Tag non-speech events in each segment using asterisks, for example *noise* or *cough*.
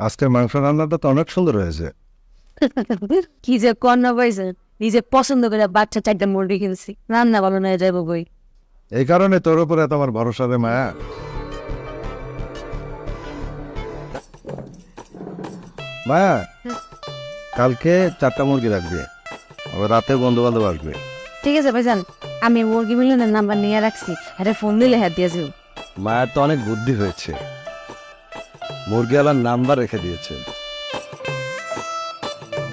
আজকের মাংস রান্নাটা তো অনেক সুন্দর হয়েছে। *laughs* কি যে কন্যা পাইছেন নিজে পছন্দ করে বাচ্চা চারটা মুরগি কিনছি। রান্না ভালো নয় যাইব বই এই কারণে তোর উপরে এত আমার ভরসা রে মায়া মায়া কালকে চারটা মুরগি রাখবে। আবার রাতে বন্ধু বান্ধব আসবে। ঠিক আছে ভাইজান আমি মুরগি মিলনের নাম্বার নিয়ে রাখছি। আরে ফোন দিলে হ্যাঁ দিয়ে মায়ের তো অনেক বুদ্ধি হয়েছে। মুরগিওয়ালার নাম্বার রেখে দিয়েছে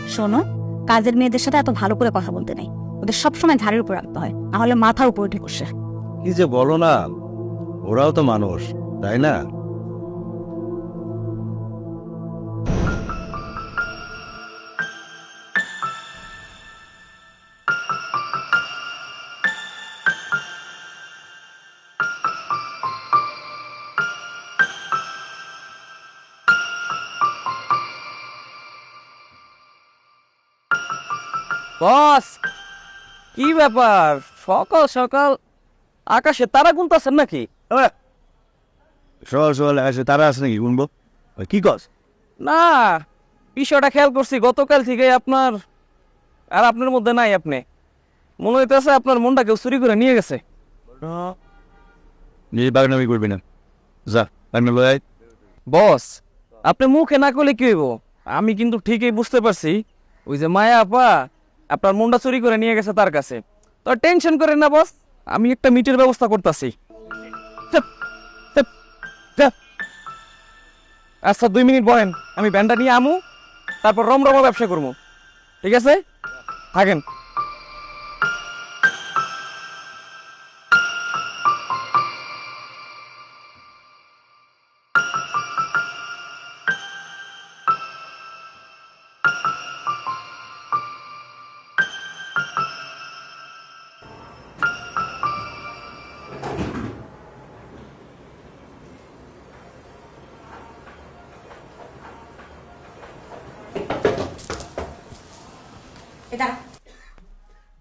শোনো কাজের মেয়েদের সাথে এত ভালো করে কথা বলতে নেই। ওদের সবসময় ধারের উপর রাখতে হয় নাহলে মাথা উপরে উঠে বসে। কি যে বলো না ওরাও তো মানুষ তাই না? বস কি ব্যাপার? সকাল সকাল আকাশে তারা গুনতেছেন নাকি? সকাল সকাল আসে তারা আছে নাকি শুনব কি কস? না বিষয়টা খেয়াল করছি গতকাল থেকে আপনার আর আপনার মধ্যে নাই আপনি। মনে হইতেছে আপনার মনটা কেউ চুরি করে নিয়ে গেছে। নিজে বাগনামি করবি না। যা আমি লয় বস আপনি মুখে না করলে কি হইব? আমি কিন্তু ঠিকই বুঝতে পারছি ওই যে মায়া আপা আপনার মুন্ডা চুরি করে নিয়ে গেছে তার কাছে। তো টেনশন করেন না, বস। আমি একটা মিটের ব্যবস্থা করতেছি। আচ্ছা দুই মিনিট বলেন, আমি ব্যান্ডটা নিয়ে আমু, তারপর রমরমা ব্যবসা করব ঠিক আছে? থাকেন।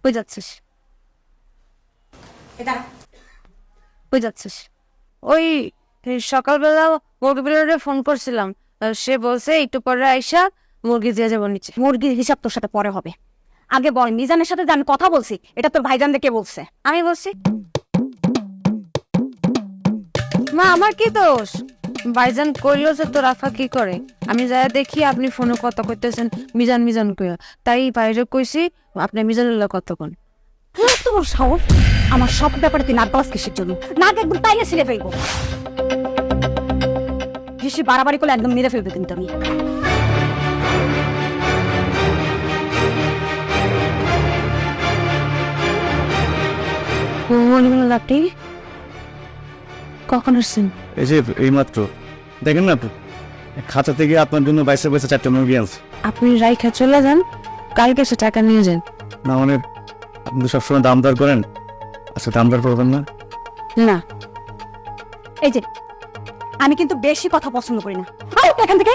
কই যাচ্ছিস? কই যাচ্ছিস? ওই সকালবেলা মুরগি ফোন করছিলাম। সে বলছে একটু পরে আইসা মুরগি দিয়ে যাব নিচে। মুরগির হিসাব তোর সাথে পরে হবে। আগে বল মিজানের সাথে যে আমি কথা বলছি এটা তোর ভাইজান কে বলছে। আমি বলছি মা আমার কি দোষ? ভাইজান কইলো যে তোর আফা কি করে? আমি যাই দেখি আপনি ফোনে কথা কইতেছেন মিজান মিজান কইয়া। তাই বাইরে কইছি আপনি মিজানের লগে কথা কোন। হ্যাঁ, তোমার সাহস? আমার সব ব্যাপারে তুই নাক গলাস কিসের জন্য? নাক একদম তাইলে ছিলে ফেলব। বেশি বাড়াবাড়ি করলে একদম মেরে ফেলবে কিন্তু আমি। মনে আপনি কখন আসছেন? এই যে এইমাত্র। দেখেন না খাঁচা থেকে আপনার জন্য বাইসে বাইসে চারটে মুরগি আনছে। আপনি রাইখা চলে যান কালকে সে টাকা নিয়ে যান। না মানে আপনি সবসময় দাম দর করেন? আচ্ছা দাম দর করবেন না? না। এই যে আমি কিন্তু বেশি কথা পছন্দ করি না। আরে এখান থেকে।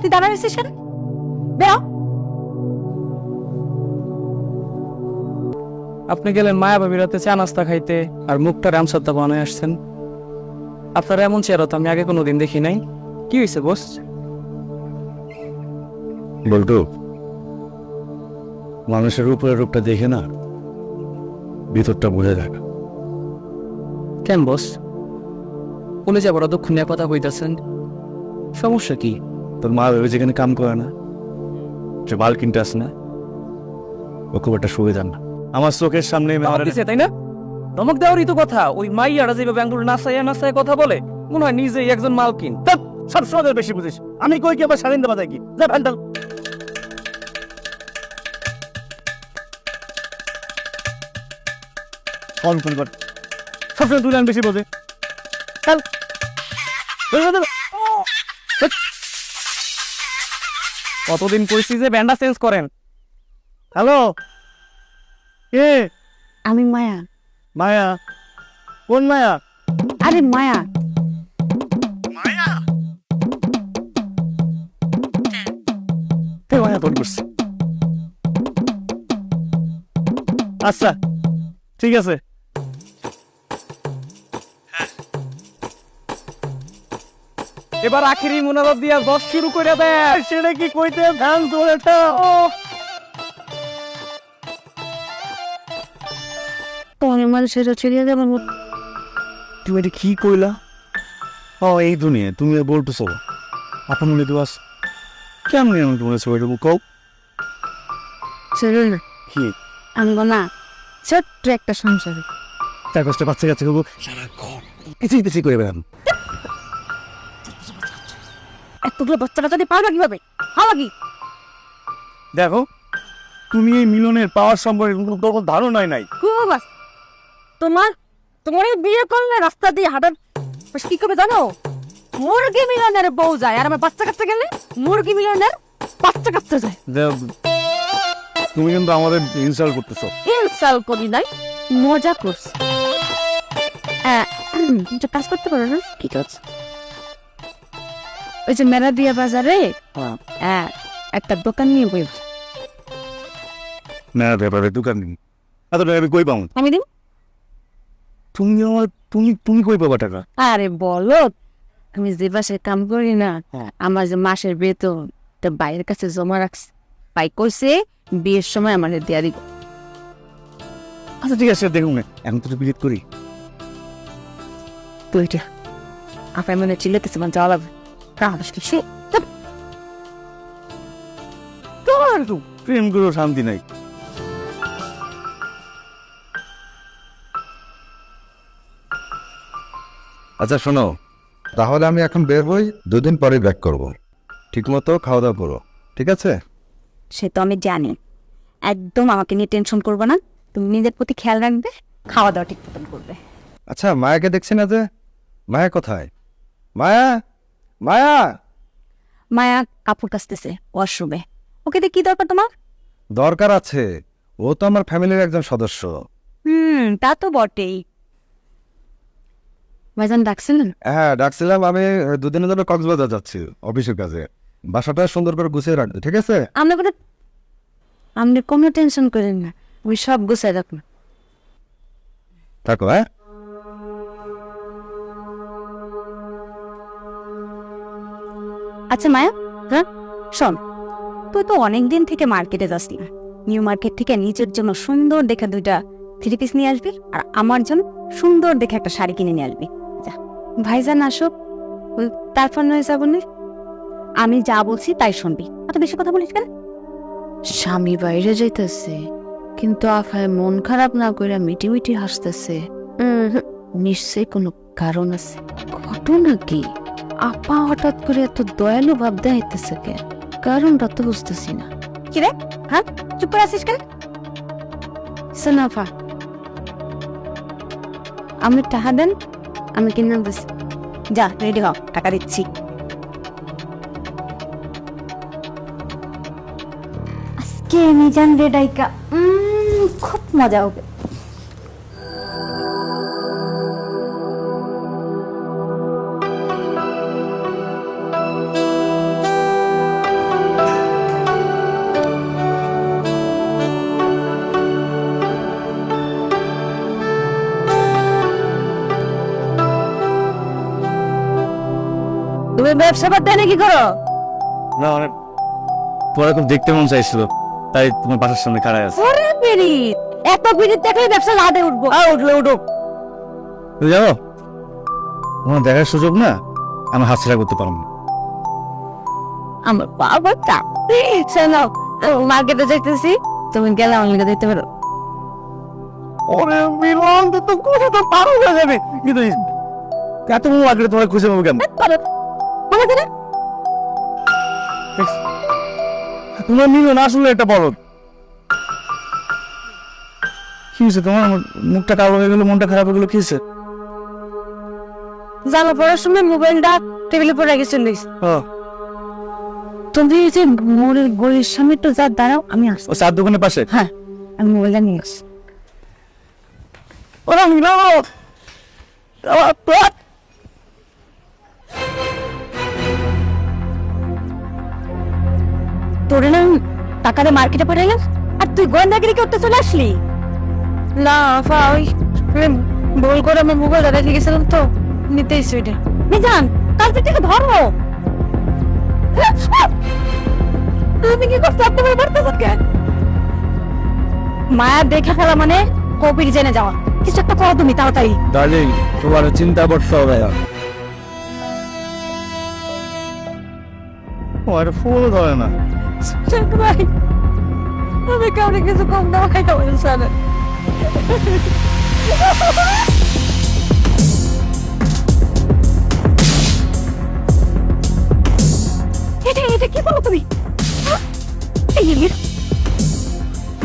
তুই দাঁড়া রয়েছিস কেন বেরো। আপনি গেলেন মায়া ভাবির রাতে চা নাস্তা খাইতে আর মুখটা রামসাদ্দা বানায় আসছেন। আপনার এমন চেহারা তো আমি আগে কোনোদিন দেখি নাই। কি হয়েছে বস? বলটু মানুষের উপরের রূপটা দেখে না ভিতরটা বোঝা যায়। কেন বস? বলে যাবার অতক্ষণ নিয়ে কথা কইতাছেন সমস্যা কি? তোর মা ওই যেখানে কাম করে না যে মাল কিনতে আসে না ও খুব একটা সুবিধা না। আমার চোখের সামনে দিছে, তাই না? ধমক দেওয়ারই তো কথা। ওই মাইয়ারা যেভাবে আঙ্গুল নাচাইয়া নাচাইয়া কথা বলে মনে হয় নিজেই একজন মালকিন। সবসময় বেশি বুঝিস। আমি কই কি আবার স্বাধীন দেবা কি? যা ভ্যান্ডাল ফোন ফোন কর। সবসময় দুই লাইন বেশি বোঝে। চল। কতদিন কইছি যে ব্যান্ডা চেঞ্জ করেন? হ্যালো? কে আমি মায়া। মায়া? কোন মায়া? আরে মায়া। মায়া? ফোন করছে। আচ্ছা ঠিক আছে। হ্যাঁ। এবার আখেরি মোনাজাত দিয়া দশ শুরু করে দেয়। সেটা কি কইতে ধ্যান ধরেটা? তোমার মানুষের ছেড়ে যাব তুমি এটা কি কইলা? ও এই দুনিয়া তুমি বলতেছো। আপন মনে দিবাস কেমন তোমার ছবিটা কও? ছেড়ে না কি? আমি না ছোট্ট একটা সংসার। তার কষ্ট বাচ্চা করব। সারাক্ষণ কিছুই কিছুই করে বেড়ান। এতগুলো বাচ্চা কাচ্চা দিয়ে পারবা কীভাবে? হাওয়া কি? দেখো তুমি এই মিলনের পাওয়ার সম্পর্কে কোনো ধারণাই নাই। খুব আস তোমার তোমার বিয়ে করলে রাস্তা দিয়ে হাঁটার কি করবে জানো? মুরগি মিলনের বউ যায় আর আমার বাচ্চা কাচ্চা গেলে মুরগি মিলনের বাচ্চা কাচ্চা যায়। তুমি কিন্তু আমাদের ইনস্টল করতেছো। ইনসাল করি নাই মজা করছি। আহ, একটা কাজ করতে পারো না কি কাজ ওই যে মেলা দিয়া বাজারে হ্যাঁ। একটা দোকান নিয়ে বই না ব্যাপারে দোকান নিয়ে। এত টাকা আমি কই পাবো আমি দিন তুমি আমার তুমি তুমি কই পাবা টাকা? আরে বলো আমি যে বাসায় কাম করি না হ্যাঁ। আমার যে মাসের বেতন তা বাইরের কাছে জমা রাখছি। পাই কইছে বিয়ের সময় আমার দেয়া দিব। আচ্ছা ঠিক আছে দেখুন এখন তো বিলিট করি। তো এটা আপনার মনে চিল্লাতেছে মানে যাওয়া লাগবে প্রেম করেও শান্তি নাই। আচ্ছা শোনো। তাহলে আমি এখন বের হই দুদিন পরে ব্যাক করব। ঠিক মতো খাওয়া দাওয়া করো ঠিক আছে? সে তো আমি জানি। একদম আমাকে নিয়ে টেনশন করবে না। তুমি নিজের প্রতি খেয়াল রাখবে খাওয়া দাওয়া ঠিক মতন করবে। আচ্ছা মায়াকে দেখছি না যে? মায়া কোথায়? মায়া? মায়া? মায়া কাপড় কাচতেছে ওয়াশরুমে। ওকে দিয়ে কি দরকার তোমার? দরকার আছে। ও তো আমার ফ্যামিলির একজন সদস্য। হুম তা তো বটেই। ভাইজান ডাকছিলেন? হ্যাঁ ডাকছিলাম। আমি দুদিনের জন্য কক্সবাজার যাচ্ছি অফিসের কাজে। বাসাটা সুন্দর করে গুছিয়ে রাখবে ঠিক আছে? আপনি কোনো আপনি কোনো টেনশন করেন না। সব রাখুন থাকো হ্যাঁ? আচ্ছা মায়া হ্যাঁ? শোন তুই তো অনেক দিন থেকে মার্কেটে যাস না। নিউ মার্কেট থেকে নিজের জন্য সুন্দর দেখে দুইটা থ্রি পিস নিয়ে আসবি আর আমার জন্য সুন্দর দেখে একটা শাড়ি কিনে নিয়ে আসবি। ভাইজান আসুক ওই তারপর নয় যাব না। আমি যা বলছি তাই শুনবি। এত বেশি কথা বলিস কেন? স্বামী বাইরে যাইতেছে কিন্তু আফায় মন খারাপ না করে মিটি মিটি হাসতেছে নিশ্চয়ই কোনো কারণ আছে। ঘটনা কি? আপা হঠাৎ করে এত দয়ালু ভাব দেখাইতেছে কে কারণটা তো বুঝতেছি না। কি রে? হ্যাঁ? চুপ করে আসিস কেন? সানাফা আপনি টাকা দেন আমি কিনলাম বুঝছি যা রেডি হ টাকা দিচ্ছি। আজকে মিজান রেডাইকা খুব মজা হবে। ব্যবসা করতে নাকি করো? না মানে তোমার খুব দেখতে মন চাইছিল তাই তোমার বাসার সামনে খাড়ায় আছে। ওরে পিরিত এত পিরিত দেখলে ব্যবসা লাদে উঠবো। আ উঠলে উঠো। তুমি জানো তোমার দেখার সুযোগ না আমি হাতছাড়া করতে পারব না। আমার বাবা চাকরি শোনো মার্কেটে যাইতেছি তুমি গেলে আমার লিখে দিতে পারো। ওরে মিলন তো তো তো পারো না যাবে। কিন্তু এত লাগলে তোমার খুঁজে পাবো কেমন মনে করে তোমার মিলন আসলে একটা বলদ কি হয়েছে তোমার? মুখটা কালো হয়ে গেল মনটা খারাপ হয়ে গেল কি হয়েছে? জামা পড়ার সময় মোবাইলটা টেবিলে পড়ে গেছিল তুমি এই যে মোড়ের গলির সামনে একটু যা দাঁড়াও আমি আসছি। ও চার দোকানের পাশে? হ্যাঁ আমি মোবাইলটা নিয়ে আসছি। ওরা মিলন তোরে না টাকা দিয়ে মার্কেটে পড়ে গেল আর তুই গোয়েন্দাগিরি করতে চলে আসলি? না আফা ওই ভুল করে আমার গেছিলাম তো নিতেই সুইটে মিজান ধরো তুমি কি করছ? আপনি কেন? মায়া দেখে ফেলা মানে কবির জেনে যাওয়া। কিছু একটা করো তুমি তাড়াতাড়ি। ডার্লিং তোমার চিন্তা করতে হবে না ও এটা ফোনও ধরে না। ভাই আমি কিছু কম এটা এটা কি বলো তুমি? হ্যাঁ? এই এলির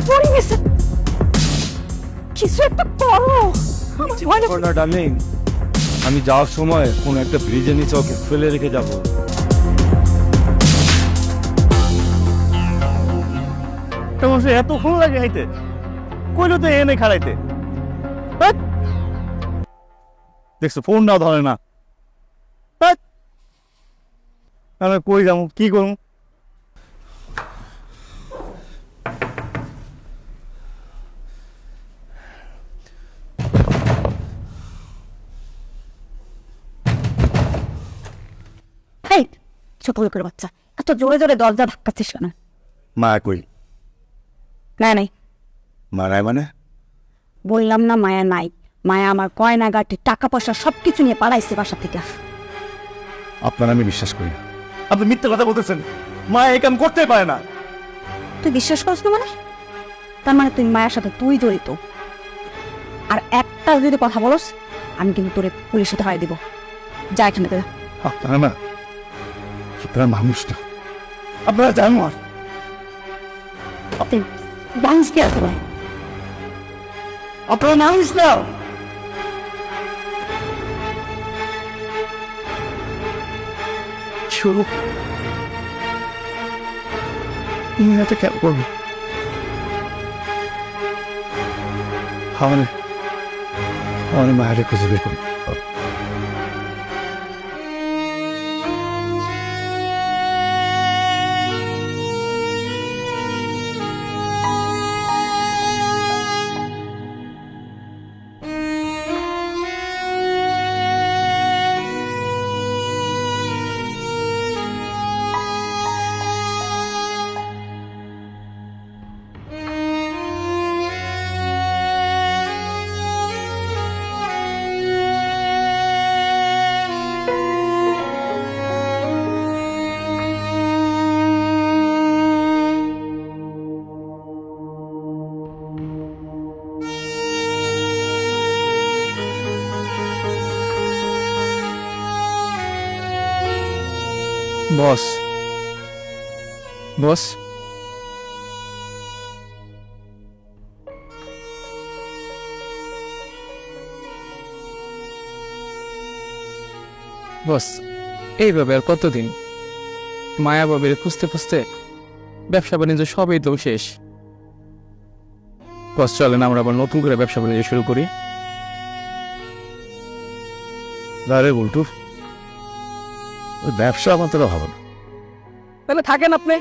পড়ে গেছে। কিছু একটা করো। আমার ভয় লাগছে। না ডার্লিং আমি যাওয়ার সময় কোন একটা ব্রিজের নিচে ওকে ফেলে রেখে যাব। কেমন সে এতক্ষণ লাগে আইতে কইলো তো এনে খাড়াইতে। হ্যাঁ? দেখছ ফোন নাও ধরে না। হ্যাঁ? আমি কই যাব কি করব? ছোট লোকের বাচ্চা এত জোরে জোরে দরজা ধাক্কাচ্ছিস কেন? মা কই? না নাই। মারায় মানে? বললাম না মায়া নাই। মায়া আমার গয়না গাটি টাকা পয়সা সবকিছু নিয়ে পালাইছে বাসা থেকে। আপনার আমি বিশ্বাস করি। না আপনি মিথ্যে কথা বলতেছেন। মা এই কাম করতে পারে না। তুই বিশ্বাস করিস না মানে? তার মানে তুই মায়ের সাথে তুই জড়িত। আর একটা যদি কথা বলস আমি কিন্তু তোরে পুলিশের সাথে হয় দিব। যা এখান থেকে। আপনারা না আপনারা মানুষ না। আপনারা জানোয়ার। তুই ডান্স কে আপনারা মানুষ না শুরু এটা কেন করবে আমার আমার মায়ের খুঁজে বের করুন বস বস বস এইভাবে আর কতদিন? মায়া বাবির খুঁজতে খুঁজতে ব্যবসা বাণিজ্য সবই তো শেষ। বস, চলেন, আমরা আবার নতুন করে ব্যবসা বাণিজ্য শুরু করি। আরে বল্টু। ওই ব্যবসা আমার তোরা হবে না। তাহলে থাকেন আপনি।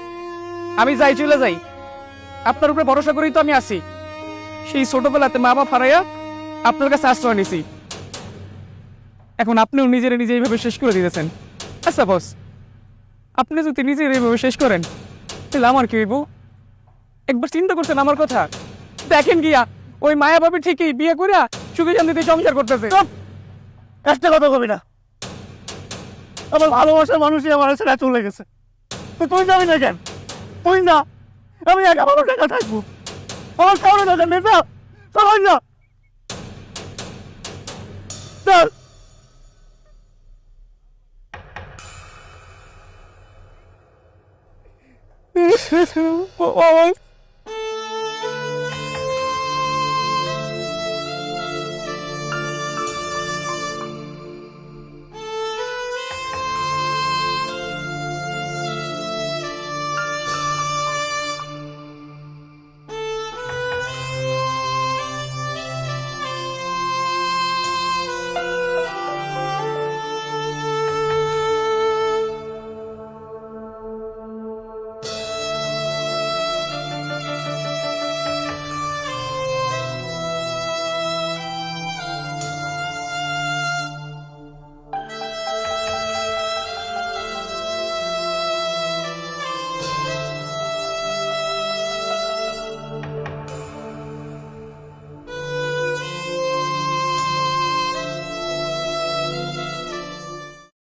আমি যাই চলে যাই। আপনার উপরে ভরসা করেই তো আমি আসি সেই ছোটবেলাতে মা বাবা হারাইয়া আপনার কাছে আশ্রয় নিছি। এখন আপনিও নিজের নিজে এইভাবে শেষ করে দিতেছেন। আচ্ছা বস আপনি যদি নিজের এইভাবে শেষ করেন তাহলে আমার কি হইব? একবার চিন্তা করছেন আমার কথা। দেখেন গিয়া ওই মায়া বাবি ঠিকই বিয়ে করিয়া সুখে শান্তিতে সংসার করতেছে। একটা কথা কবি না। আমার ভালোবাসার মানুষই আমার ছেড়ে চলে গেছে তো তুই যাবি না কেন তুই না আমি একা ভালো টাকা থাকব আমার কারণে টাকা নেই না সবাই না ও-